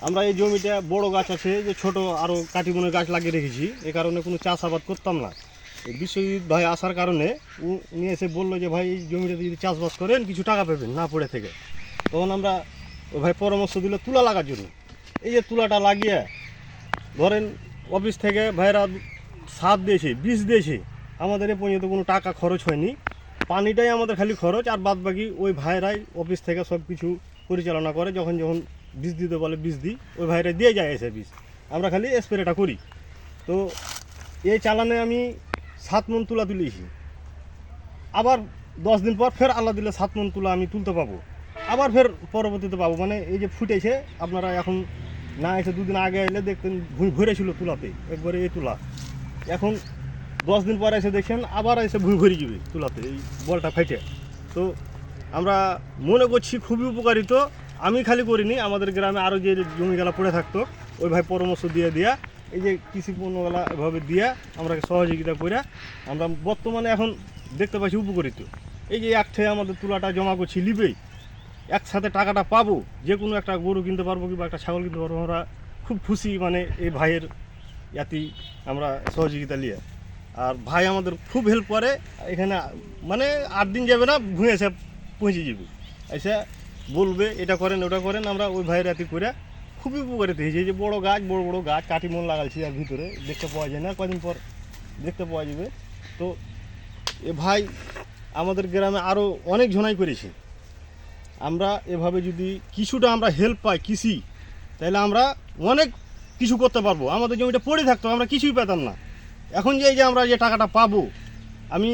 আমরা এই জমিটা বড় গাছ আছে, যে ছোট আরও কাটিমনের গাছ লাগিয়ে রেখেছি, এ কারণে কোনো চাষাবাদ করতাম না। বিশ্বজিৎ ভাই আসার কারণে উ- উনি এসে বলল যে, ভাই, এই জমিটাতে যদি চাষবাস করেন, কিছু টাকা পাবেন না পড়ে থেকে। তখন আমরা ভাই পরামর্শ দিল তুলা লাগার জন্য। এই যে তুলাটা লাগিয়ে ধরেন অফিস থেকে ভাইরা সার দিয়েছে, বীজ দিয়েছে, আমাদের এ পর্যন্ত কোনো টাকা খরচ হয়নি। পানিটাই আমাদের খালি খরচ, আর বাদ বাকি ওই ভাইরাই অফিস থেকে সব কিছু পরিচালনা করে, যখন যখন বীজ দিতে বলে বীজ দিই, ওই ভাইরা দিয়ে যায় এসে বীজ। আমরা খালি স্প্রেটা করি। তো এই চালানে আমি সাত মন তুলা তুলেছি আবার দশ দিন পর ফের আল্লাহ দিলে সাত মন তুলা আমি তুলতে পাবো। আবার ফের পরবর্তীতে পাবো। মানে এই যে ফুটেছে, আপনারা এখন না এসে দুদিন আগে এলে দেখতেন ভুঁই ভরে ছিল তুলাতে, একবারে এই তুলা। এখন দশ দিন পরে এসে দেখছেন, আবার এসে ভুঁই ভরে যাবে তুলাতে, এই বলটা ফাইটে। তো আমরা মনে করছি খুবই উপকারিত। আমি খালি করিনি, আমাদের গ্রামে আরও যে জমিগুলা পড়ে থাকতো, ওই ভাই পরামর্শ দিয়ে দিয়া, এই যে কৃষি পণ্যগুলা এভাবে দিয়া আমরা সহযোগিতা করে আমরা বর্তমানে এখন দেখতে পাচ্ছি উপকৃত। এই যে এক একঠে আমাদের তুলাটা জমা করছি লিবেই, একসাথে টাকাটা পাবো, যে কোনো একটা গরু কিনতে পারব কিংবা একটা ছাগল কিনতে পারব, আমরা খুব খুশি মানে এই ভাইয়ের ইয়াতি আমরা সহযোগিতা নিয়ে আর ভাই আমাদের খুব হেল্প করে, এখানে মানে আট দিন যাবে না ভুঁয়ে এসে পৌঁছে যাবে। এসে বলবে, এটা করেন, ওটা করেন, আমরা ওই ভাইয়ের ইয়াতি করে খুবই উপকারিত হয়েছে। যে বড় গাছ, বড় বড় গাছ, কাঠি মন লাগাইছি আর ভিতরে, দেখতে পাওয়া যায় না, কদিন পর দেখতে পাওয়া যাবে। তো এ ভাই আমাদের গ্রামে আরও অনেক ঝোনাই করেছে। আমরা এভাবে যদি কিছুটা আমরা হেল্প পাই, কৃষি, তাহলে আমরা অনেক কিছু করতে পারব। আমাদের জমিটা পড়ে থাকতো, আমরা কিছুই পেতাম না। এখন যে এই যে আমরা যে টাকাটা পাবো, আমি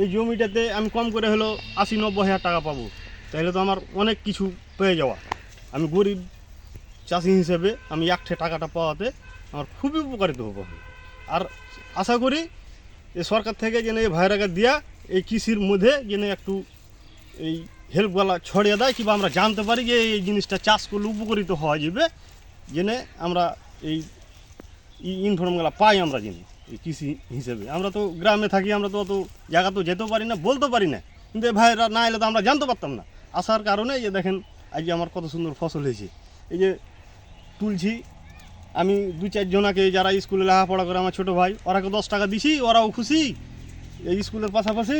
এই জমিটাতে আমি কম করে হলো আশি নব্বই হাজার টাকা পাবো। তাহলে তো আমার অনেক কিছু পেয়ে যাওয়া। আমি গরিব চাষি হিসেবে আমি একঠে টাকাটা পাওয়াতে আমার খুবই উপকারিত হব। আর আশা করি যে সরকার থেকে যেন এই ভাইরাকে দিয়া এই কৃষির মধ্যে যেন একটু এই হেল্পগুলা ছড়িয়ে দেয় কিংবা আমরা জানতে পারি যে এই জিনিসটা চাষ করলে উপকৃত হওয়া যাবে জেনে আমরা এই ইনফর্মগুলো পাই আমরা জেনে এই কৃষি হিসেবে। আমরা তো গ্রামে থাকি, আমরা তো অত জায়গা তো যেতেও পারি না বলতে পারি না। কিন্তু এই ভাইরা না এলে তো আমরা জানতে পারতাম না। আসার কারণে এই যে দেখেন আজকে আমার কত সুন্দর ফসল হয়েছে। এই যে তুলছি আমি দু চারজনাকে যারা স্কুলে লেখাপড়া করে আমার ছোটো ভাই ওরাকে দশ টাকা দিছি ওরাও খুশি। এই স্কুলের পাশাপাশি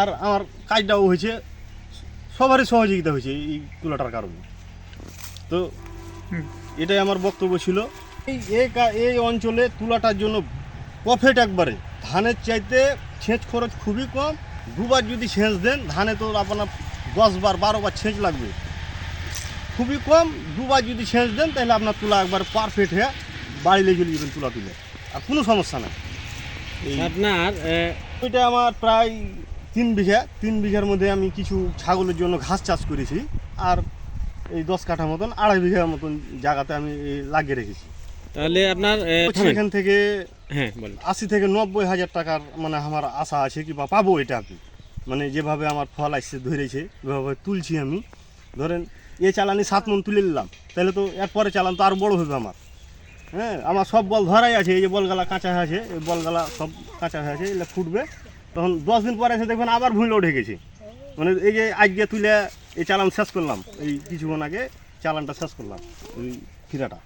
আর আমার কাজটাও হয়েছে সবারই সহযোগিতা হয়েছে এই তুলাটার কারণে। তো এটাই আমার বক্তব্য ছিল। এই এই অঞ্চলে তুলাটার জন্য প্রফিট একবারে। ধানের চাইতে সেচ খরচ খুবই কম। দুবার যদি সেচ দেন ধানে তো আপনার দশ বার বারো বার সেচ লাগবে। খুবই কম দুবার যদি ছেঁচ দেন তাহলে আপনার তুলা একবার পারফেক্ট হয়ে বাড়ি লেগে চলে যাবেন তুলা তুলে। আর কোনো সমস্যা নাই। আপনার ওইটা আমার প্রায় তিন বিঘা তিন বিঘার মধ্যে আমি কিছু ছাগলের জন্য ঘাস চাষ করেছি। আর এই দশ কাঠা মতন আড়াই বিঘার মতন জায়গাতে আমি লাগিয়ে রেখেছি। তাহলে আপনার। সেখান থেকে হ্যাঁ আশি থেকে নব্বই হাজার টাকার মানে আমার আশা আছে কি বা পাবো এটা কি। মানে যেভাবে আমার ফল আসছে, ধরেছে ওইভাবে তুলছি আমি। ধরেন, এ চালানি সাত মন তুলে নিলাম, তাহলে তো এরপরে চালান তো আরও বড় হবে আমার। হ্যাঁ আমার সব বল ধরাই আছে, এই যে বলগালা কাঁচা হয়ে আছে, এই বলগালা সব কাঁচা হয়ে আছে এগুলো ফুটবে। তখন দশ দিন পরে এসে দেখবেন আবার ভুঁইলো উঠে গেছে। মানে এই যে আজকে তুলে এই চালান শেষ করলাম, এই কিছুক্ষণ আগে চালানটা শেষ করলাম ওই ফিরাটা।